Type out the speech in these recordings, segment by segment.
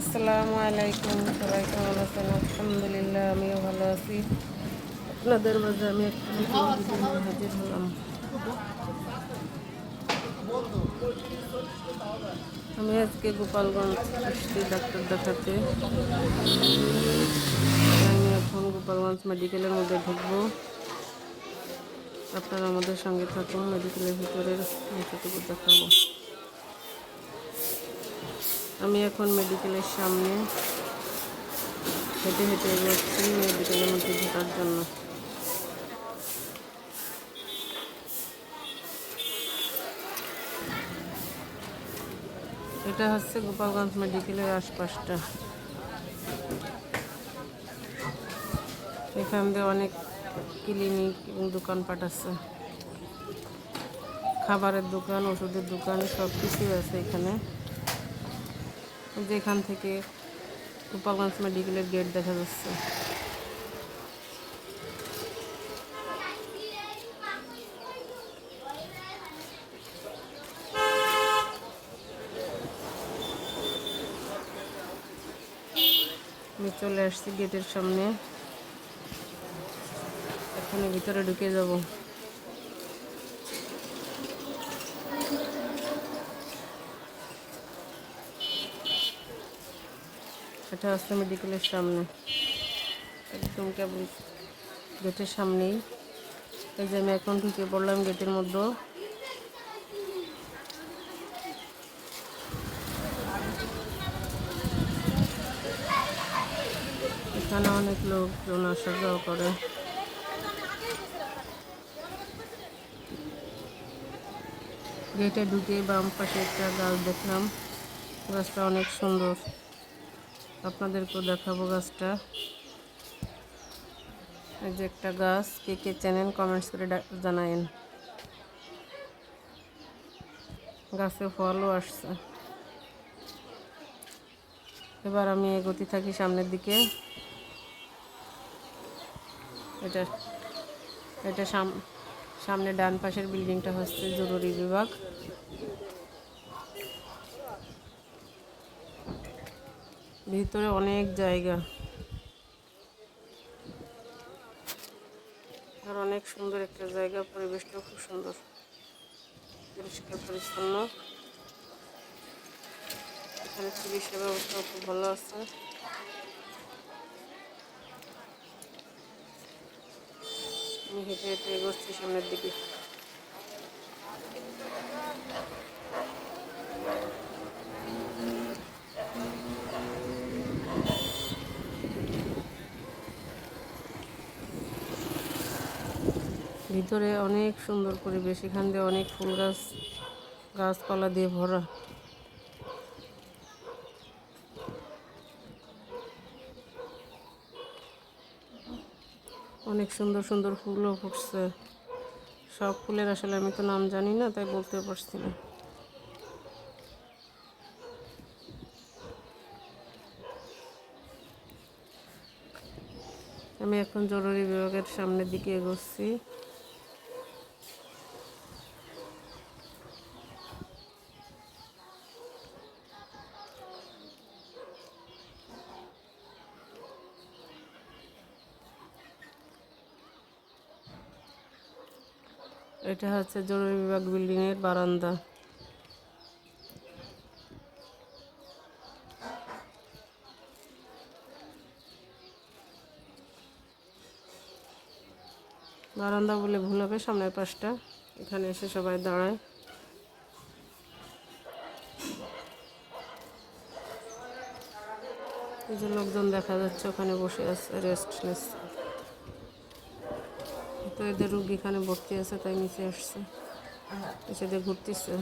আসসালামু আলাইকুম, সবাই কেমন আছেন? আলহামদুলিল্লাহ, আমিও ভালো আছি। আপনাদের মাঝে আমি একটা হাজির হলাম। আমি আজকে গোপালগঞ্জ ডাক্তার দেখাতে। আমি এখন গোপালগঞ্জ মেডিকেলের মধ্যে ঢুকবো। আপনারা আমাদের সঙ্গে থাকুন মেডিকেলের ভিতরের অংশটুকু দেখাবো। আমি এখন মেডিকেলের সামনে হেঁটে হেঁটে এগোচ্ছি মেডিকেলের মধ্যে ঢোকার জন্য। এটা হচ্ছে গোপালগঞ্জ মেডিকেলের আশপাশটা। এখান দিয়ে অনেক ক্লিনিক এবং দোকানপাট আছে। খাবারের দোকান, ওষুধের দোকান সব কিছুই আছে এখানে। যেখান থেকে গোপালগঞ্জ মেডিকেলের গেট দেখা যাচ্ছে। আমি চলে আসছি গেটের সামনে। এখানে ভিতরে ঢুকে যাব। এটা হচ্ছে মেডিকেলের সামনে। একদম কেবল গেটের সামনেই। এই যে আমি এখন ঢুকে পড়লাম গেটের মধ্যে। এখানে অনেক লোকজন আসা যাওয়া করে। গেটে ঢুকে বাম পাশে একটা গাছ দেখলাম। গাছটা অনেক সুন্দর। আপনাদেরকেও দেখাবো গাছটা। এই যে একটা গাছ, কে কে চেনেন কমেন্টস করে জানায়েন। গাছে ফলও আসছে। এবার আমি এগোতে থাকি সামনের দিকে। এটা এটা সাম- সামনে ডান পাশের বিল্ডিংটা হচ্ছে জরুরি বিভাগ। ভিতরে অনেক জায়গা। আর অনেক সুন্দর একটা জায়গা, পরিবেশটাও খুব সুন্দর। পরিষ্কার, পরিচ্ছন্ন। এখানে চিকিৎসা ব্যবস্থাও খুব ভালো আছে। আমি হেঁটে হেঁটে এগোচ্ছি সামনের দিকে। ভিতরে অনেক সুন্দর পরিবেশ, এখান দিয়ে অনেক ফুল গাছ, গাছপালা দিয়ে ভরা। অনেক সুন্দর সুন্দর ফুলও ফুটছে। সব ফুলের আসলে আমি তো নাম জানি না, তাই বলতে পারছি না। আমি এখন জরুরি বিভাগের সামনের দিকে এগোচ্ছি। এটা হচ্ছে জরুরি বিভাগ বিল্ডিং এর বারান্দা। বারান্দা বলে ভুল হবে, সামনের পাশটা। এখানে এসে সবাই দাঁড়ায়। এই যে লোকজন দেখা যাচ্ছে, ওখানে বসে আছে রেস্ট নিচ্ছে। তো এদের রুগী এখানে ভর্তি আছে, তাই নিচে আসছে। এসে দিয়ে ঘুরতেছে।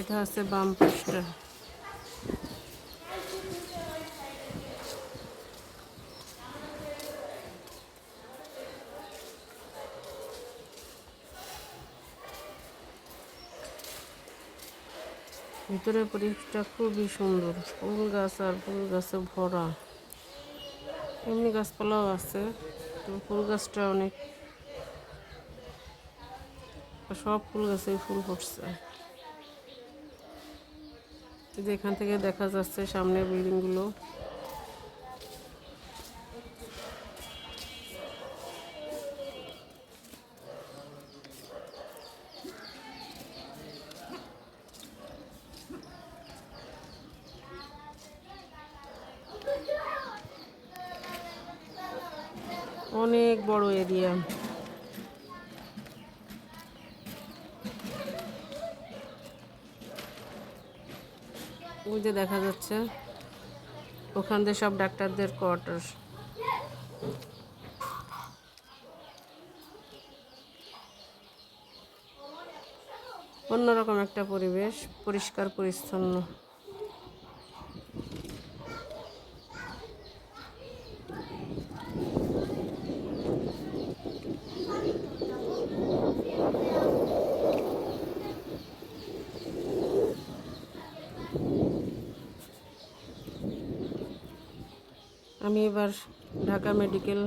এটা হচ্ছে বাম পাশটা। ভিতরের পরিবেশটা খুবই সুন্দর। ফুল গাছ আর ফুল গাছে ভরা। এমনি গাছপালাও আছে। তো ফুল গাছটা অনেক সব ফুল গাছে ফুল ফুটছে। এখান থেকে দেখা যাচ্ছে সামনে বিল্ডিং অনেক বড় এরিয়া। ওই যে দেখা যাচ্ছে, ওখান দিয়ে সব ডাক্তারদের কোয়ার্টার। অন্যরকম একটা পরিবেশ, পরিষ্কার, পরিচ্ছন্ন। আমি এবার Dhaka medical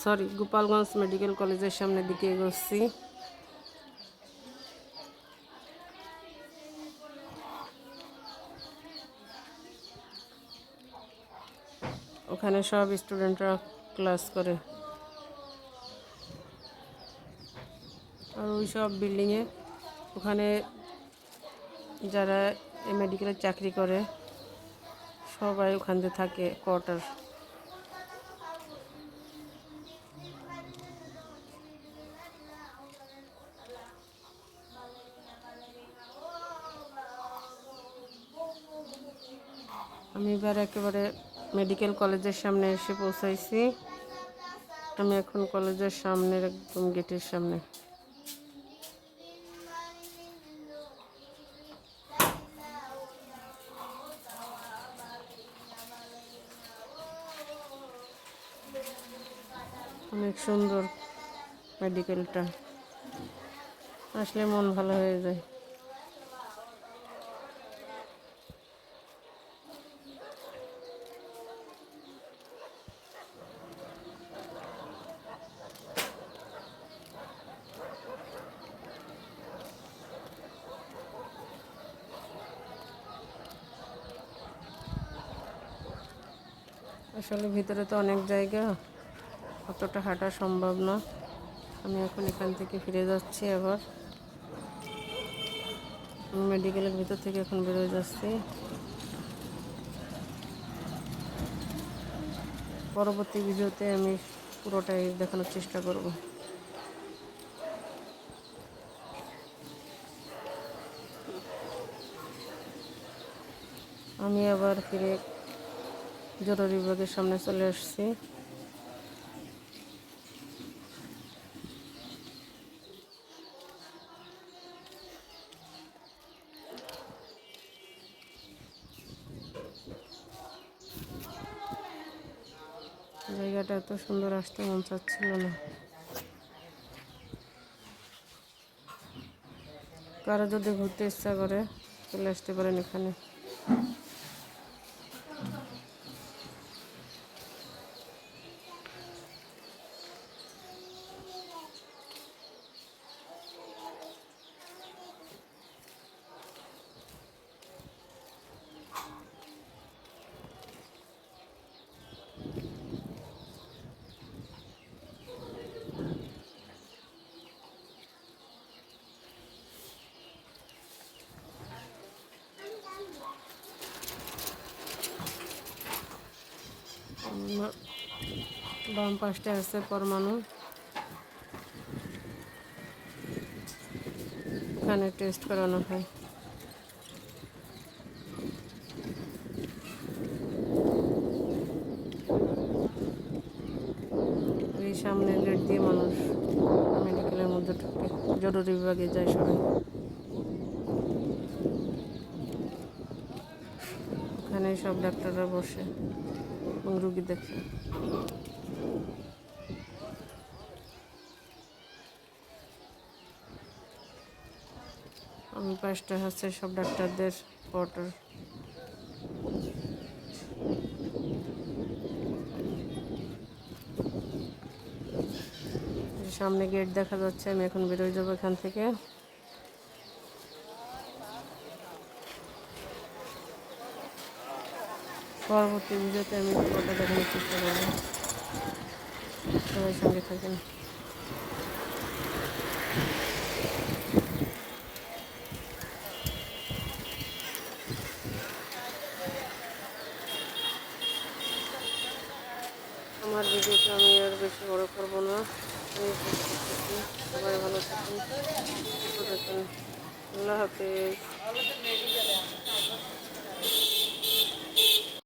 sorry Gopalganj medical কলেজের সামনের দিকে এগোচ্ছি। ওখানে সব স্টুডেন্টরা ক্লাস করে। আর ওই সব বিল্ডিংয়ে ওখানে যারা এই মেডিকেলে চাকরি করে সবাই ওখান দিয়ে থাকে কোয়ার্টার আমি এবার একেবারে মেডিকেল কলেজের সামনে এসে পৌঁছাইছি। আমি এখন কলেজের সামনের একদম গেটের সামনে। অনেক সুন্দর মেডিকেলটা আসলে মন ভালো হয়ে যায়। আসলে ভিতরে তো অনেক জায়গা। অতটা হাঁটা সম্ভব না। আমি এখন এখান থেকে ফিরে যাচ্ছি আবার। মেডিকেলের ভিতর থেকে এখন বেরোয় যাচ্ছি। পরবর্তী ভিডিওতে আমি পুরোটাই দেখানোর চেষ্টা করব। আমি আবার ফিরে জরুরি বিভাগের সামনে চলে আসছি। জায়গাটা এত সুন্দর আসতে মন চাচ্ছিল না। কারও যদি ঘুরতে ইচ্ছা করে, চলে আসতে পারেন এখানে আমার বাম পাশটা আছে পরমাণু। এখানে টেস্ট করানো হয়। এই সামনে গেট দিয়ে মানুষ মেডিকেলের মধ্যে ঢুকে। জরুরি বিভাগে যায় সবাই। ওখানে সব ডাক্তাররা বসে এবং রুগী দেখে। আমি পাঁচটা হচ্ছে সব ডাক্তারদের কোয়ার্টার সামনে গেট দেখা যাচ্ছে, আমি এখন বেরোয় যাব এখান থেকে। পরবর্তী ভিডিওতে আমি পুরোটা দেখানোর চেষ্টা করব। সবাই সঙ্গে থাকেন আমার ভিডিওটা আমি আর বেশি বড় করব না। সবাই ভালো থাকুন। আল্লাহ হাফেজ।